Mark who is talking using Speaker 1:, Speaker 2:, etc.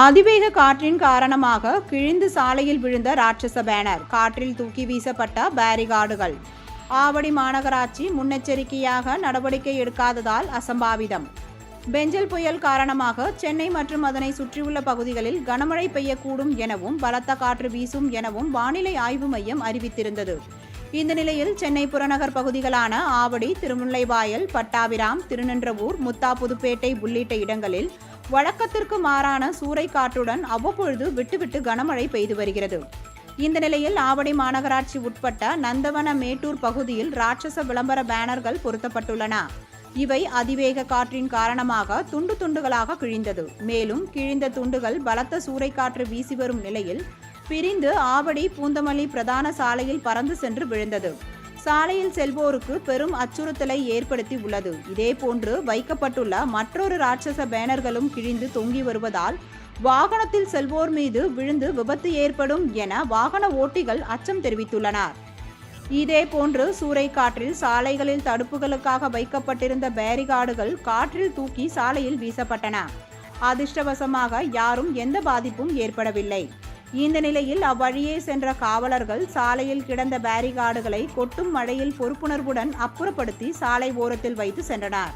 Speaker 1: அதிவேக காற்றின் காரணமாக கிழிந்து சாலையில் விழுந்த ராட்சச பேனர். காற்றில் தூக்கி வீசப்பட்ட பேரிகார்டுகள். ஆவடி மாநகராட்சி முன்னெச்சரிக்கையாக நடவடிக்கை எடுக்காததால் அசம்பாவிதம். பெஞ்சல் புயல் காரணமாக சென்னை மற்றும் அதனை சுற்றியுள்ள பகுதிகளில் கனமழை பெய்யக்கூடும் எனவும் பலத்த காற்று வீசும் எனவும் வானிலை ஆய்வு மையம் அறிவித்திருந்தது. இந்த நிலையில் சென்னை புறநகர் பகுதிகளான ஆவடி திருமுல்லைவாயல் பட்டாபிராம் திருநின்றவூர் முத்தா புதுப்பேட்டை உள்ளிட்ட இடங்களில் வழக்கத்திற்கு மாறான சூறைக்காற்றுடன் அவ்வப்பொழுது விட்டுவிட்டு கனமழை பெய்து வருகிறது. இந்த நிலையில் ஆவடி மாநகராட்சி உட்பட்ட நந்தவன மேட்டூர் பகுதியில் ராட்சச விளம்பர பேனர்கள் பொருத்தப்பட்டுள்ளன. இவை அதிவேக காற்றின் காரணமாக துண்டு துண்டுகளாக கிழிந்தது. மேலும் கிழிந்த துண்டுகள் பலத்த சூறைக்காற்று வீசி வரும் நிலையில் பிரிந்து ஆவடி பூந்தமல்லி பிரதான சாலையில் பறந்து சென்று விழுந்தது. சாலையில் செல்வோருக்கு பெரும் அச்சுறுத்தலை ஏற்படுத்தி உள்ளது. இதேபோன்று வைக்கப்பட்டுள்ள மற்றொரு ராட்சச பேனர்களும் கிழிந்து தொங்கி வருவதால் வாகனத்தில் செல்வோர் மீது விழுந்து விபத்து ஏற்படும் என வாகன ஓட்டிகள் அச்சம் தெரிவித்துள்ளனர். இதேபோன்று சூறைக்காற்றில் சாலைகளில் தடுப்புகளுக்காக வைக்கப்பட்டிருந்த பேரிகார்டுகள் காற்றில் தூக்கி சாலையில் வீசப்பட்டன. அதிர்ஷ்டவசமாக யாரும் எந்த பாதிப்பும் ஏற்படவில்லை. இந்த நிலையில் அவ்வழியே சென்ற காவலர்கள் சாலையில் கிடந்த பேரிகார்டுகளை கொட்டும் மழையில் பொறுப்புணர்வுடன் அப்புறப்படுத்தி சாலை ஓரத்தில் வைத்து சென்றனர்.